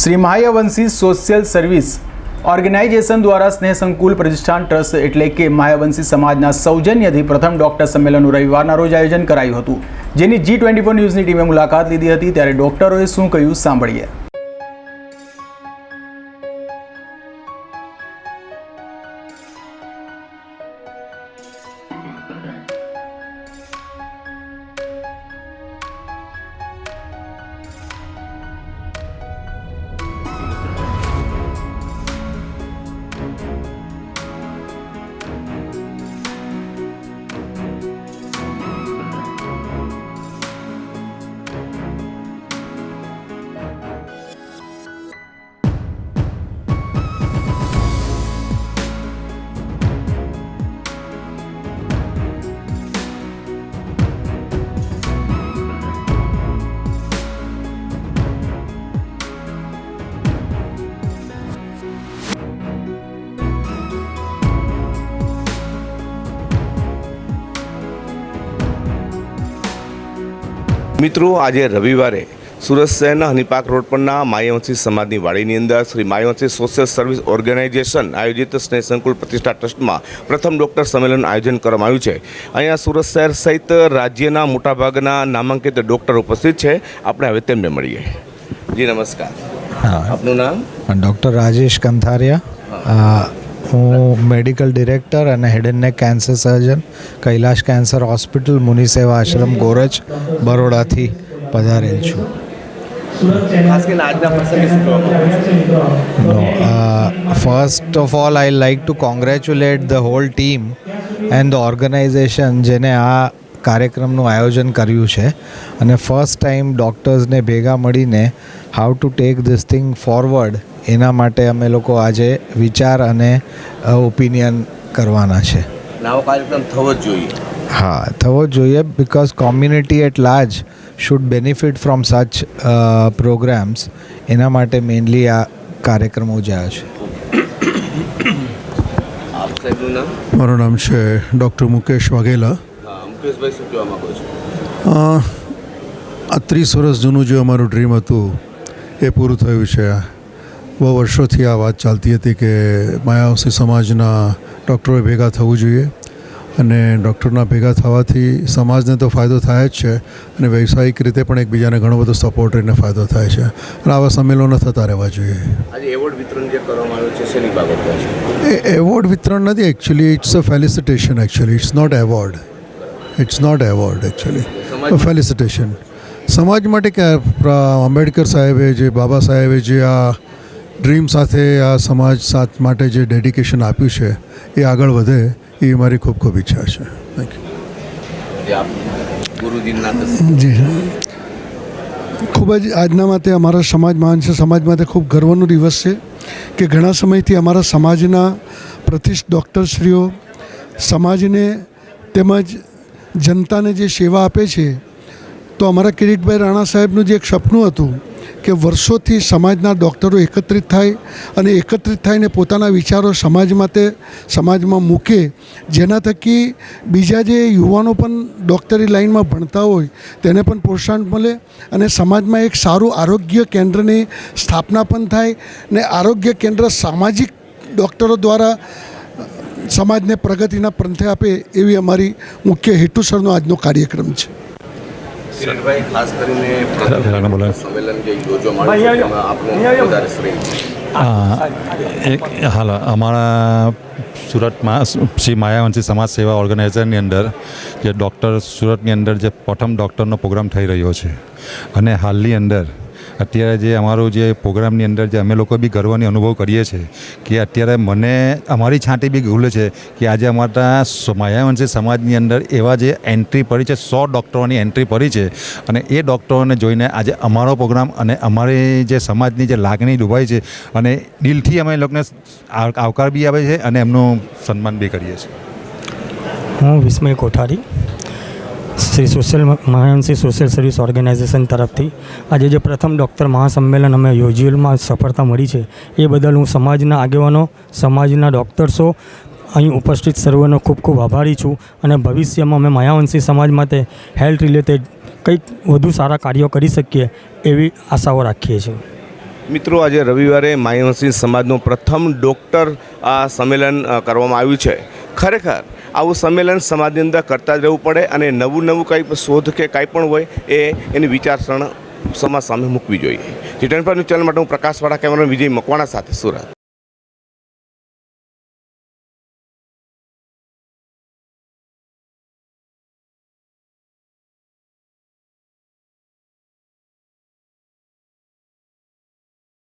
Shri Mayavanshi social service organisation દ્વારા સ્નેહ સંકુલ પ્રતિષ્ઠાન trust એટલે કે માયાવંશી સમાજના સૌજન્યથી પ્રથમ ડોક્ટર સંમેલનનું રવિવારના રોજ આયોજન કરાયું હતું. જેની જી ટ્વેન્ટી ફોર ન્યૂઝની ટીમે મુલાકાત લીધી હતી ત્યારે ડોક્ટરોએ શું કહ્યું સાંભળીએ. મિત્રો આજે રવિવારે સુરત શહેરના હનીપાક રોડ પરના માયાવંશી સમાજની વાડીની અંદર Shri Mayavanshi social service organisation આયોજિત સ્નેહ સંકુલ પ્રતિષ્ઠા ટ્રસ્ટમાં પ્રથમ ડૉક્ટર સંમેલન આયોજન કરવામાં આવ્યું છે. અહીંયા સુરત શહેર સહિત રાજ્યના મોટાભાગના નામાંકિત ડૉક્ટર ઉપસ્થિત છે. આપણે હવે તેમને મળીએ. જી નમસ્કાર. હા. આપનું નામ? ડૉક્ટર રાજેશ કંથારિયા. હું મેડિકલ ડિરેક્ટર અને head and neck cancer surgeon Kailash cancer hospital Muniseva Ashram Goraj બરોડાથી પધારેલ છો. First of all I like to congratulate the whole team and the organisation જેને આ કાર્યક્રમનું આયોજન કર્યું છે. અને ફર્સ્ટ ટાઈમ ડૉક્ટર્સને ભેગા મળીને how to take this thing forward એના માટે અમે લોકો આજે વિચાર અને ઓપિનિયન કરવાના છે. નવો કાર્યક્રમ થવો જ જોઈએ. હા થવો જોઈએ because community at large should benefit from such programs એના માટે મેઇનલી આ કાર્યક્રમ ઉજાયો છે. આપ સાહેબનું નામ? મારું નામ છે ડૉક્ટર મુકેશ વાઘેલા. મુકેશભાઈ શું કહેવા માંગો છો? આ ત્રીસ વર્ષ જૂનું જે અમારું ડ્રીમ હતું એ પૂરું થયું છે. બહુ વર્ષોથી આ વાત ચાલતી હતી કે માયાવસી સમાજના ડૉક્ટરોએ ભેગા થવું જોઈએ અને ડૉક્ટરના ભેગા થવાથી સમાજને તો ફાયદો થાય જ છે અને વ્યવસાયિક રીતે પણ એકબીજાને ઘણો બધો સપોર્ટ રહીને ફાયદો થાય છે. અને આવા સંમેલનો થતા રહેવા જોઈએ. આજે એવોર્ડ વિતરણ જે કરવામાં આવ્યું છે શેની બાબતમાં એ એવોર્ડ વિતરણ નથી actually it's a felicitation actually it's not award it's not award actually felicitation સમાજ માટે કે આંબેડકર સાહેબે જે બાબા સાહેબે જે આ ડ્રીમ સાથે આ સમાજ સાથ માટે જે ડેડિકેશન આપ્યું છે એ આગળ વધે એ મારી ખૂબ ખૂબ ઈચ્છા છે. થેન્ક યુ જે. ખૂબ જ આજના માટે અમારા સમાજ મહાન છે. સમાજ માટે ખૂબ ગર્વનો દિવસ છે કે ઘણા સમયથી અમારા સમાજના પ્રતિષ્ઠ ડૉક્ટરશ્રીઓ સમાજને તેમજ જનતાને જે સેવા આપે છે તો અમારા કિરીટભાઈ રાણા સાહેબનું જે એક સપનું હતું કે વર્ષોથી સમાજના ડૉક્ટરો એકત્રિત થાય અને એકત્રિત થઈને પોતાના વિચારો સમાજ માટે સમાજમાં મૂકે. જેના થકી બીજા જે યુવાનો પણ ડૉક્ટરી લાઇનમાં ભણતા હોય, તેને પણ પ્રોત્સાહન મળે અને સમાજમાં એક સારું આરોગ્ય કેન્દ્રની સ્થાપના પણ થાય ને આરોગ્ય કેન્દ્ર સામાજિક ડૉક્ટરો દ્વારા સમાજને પ્રગતિના પંથે આપે એવી અમારી મુખ્ય હેતુસરનો આજનો કાર્યક્રમ છે. કિરણભાઈ ખાસ કરીને સંમેલન જે યોજવામાં આવ્યું આપનું વધારે શ્રેય એક હાલ અમારા સુરતમાં શ્રી માયાવંશી સમાજ સેવા ઓર્ગેનાઇઝરની અંદર જે ડૉક્ટર સુરતની અંદર જે પ્રથમ ડૉક્ટરનો પ્રોગ્રામ થઈ રહ્યો છે અને હાલની અંદર અત્યારે જે અમારો જે પ્રોગ્રામની અંદર જે અમે લોકો બી ગર્વની અનુભવ કરીએ છીએ કે અત્યારે મને અમારી છાંટી બી ખુલે છે કે આજે અમારા માયાવંશી સમાજની અંદર એવા જે એન્ટ્રી પડી છે, સો ડૉક્ટરોની એન્ટ્રી પડી છે અને એ ડૉક્ટરોને જોઈને આજે અમારો પ્રોગ્રામ અને અમારી જે સમાજની જે લાગણી ડૂબાઈ છે અને દિલથી અમે લોકોને આવકાર બી આવે છે અને એમનું સન્માન બી કરીએ છીએ. હું વિસ્મય કોઠારી. શ્રી સોશિયલ મહાનસી સોશિયલ સર્વિસ ઓર્ગેનાઇઝેશન તરફથી આજે જે પ્રથમ ડૉક્ટર મહાસંમેલન અમે યોજેલમાં સફળતા મળી છે, એ બદલ હું સમાજના આગેવાનો, સમાજના ડૉક્ટર્સો, અહીં ઉપસ્થિત સર્વેનો ખૂબ ખૂબ આભારી છું અને ભવિષ્યમાં અમે માયાવંશી સમાજ માટે હેલ્થ રિલેટેડ કંઈક વધુ સારા કાર્યો કરી શકીએ એવી આશાઓ રાખીએ છીએ. મિત્રો, આજે રવિવારે માયવંશી સમાજનું પ્રથમ ડૉક્ટર આ સંમેલન કરવામાં આવ્યું છે. ખરેખર આવું સંમેલન સમાજની અંદર કરતા રહેવું પડે અને નવું નવું કંઈ શોધ કે કાંઈ પણ હોય એ એની વિચારસરણ સમાજ સામે મૂકવી જોઈએ. જી ટેન પર ન્યૂઝ ચેનલ માટે હું પ્રકાશવાળા કેમેરા વિજય મકવાણા સાથે સુરત.